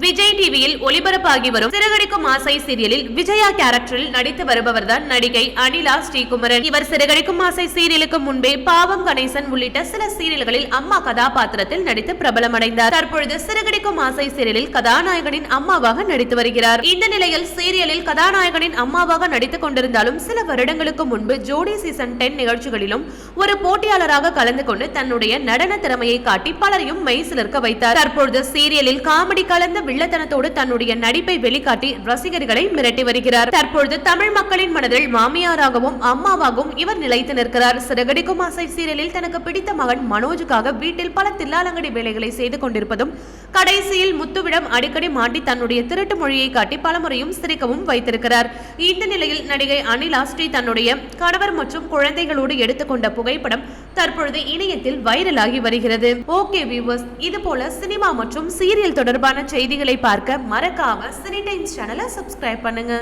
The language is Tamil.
விஜய் டிவியில் ஒளிபரப்பாகி வரும் சிறகடிக்கும் ஆசை சீரியலில் விஜயா கேரக்டரில் நடித்து வருபவர்தான் நடிகை அனிலா ஸ்ரீகுமரன். இவர் சிறகடிக்கும் ஆசை சீரியலுக்கு முன்பே பாவம் கணேசன் உள்ளிட்ட சில சீரியல்களில் அம்மா கதாபாத்திரத்தில் நடித்து பிரபலமடைந்தார். தற்பொழுது சிறகடிக்கும் ஆசை சீரியலில் கதாநாயகனின் அம்மாவாக நடித்து வருகிறார். இந்த நிலையில் சீரியலில் கதாநாயகனின் அம்மாவாக நடித்துக் கொண்டிருந்தாலும் சில வருடங்களுக்கு முன்பு ஜோடி சீசன் டென் நிகழ்ச்சிகளிலும் ஒரு போட்டியாளராக கலந்து கொண்டு தன்னுடைய நடன திறமையை காட்டி பலரையும் மெய்சிலிருக்க வைத்தார். தற்பொழுது சீரியலில் காமெடி கலந்த வில்லத்தனத்தோடு தன்னுடைய நடிப்பை வெளிக்காட்டி ரசிகர்களை மிரட்டி வருகிறார். தற்பொழுது தமிழ் மக்களின் மனதில் மாமியாராகவும் அம்மாவாகவும் இவர் நிலைத்து நிற்கிறார். சிறகடிக்கும் ஆசை சீரியலில் தனக்கு பிடித்த மகன் மனோஜுக்காக வீட்டில் பல தில்லாலங்கடி வேலைகளை செய்து கொண்டிருப்பதும் கடைசியில் முத்துவிடம் அடிக்கடி மாட்டி தன்னுடைய திருட்டு மொழியை காட்டி பலமுறையும் சிரிக்கவும் வைத்திருக்கிறார். இந்த நிலையில் நடிகை அனிலா ஸ்ரீ தன்னுடைய கணவர் மற்றும் குழந்தைகளோடு எடுத்துக்கொண்ட புகைப்படம் தற்பொழுது இணையத்தில் வைரலாகி வருகிறது. ஓகே வியூவர்ஸ் இது போல சினிமா மற்றும் சீரியல் தொடர்பான செய்திகளை பார்க்க மறக்காம சினி டைம்ஸ் சேனலை சப்ஸ்கிரைப் பண்ணுங்க.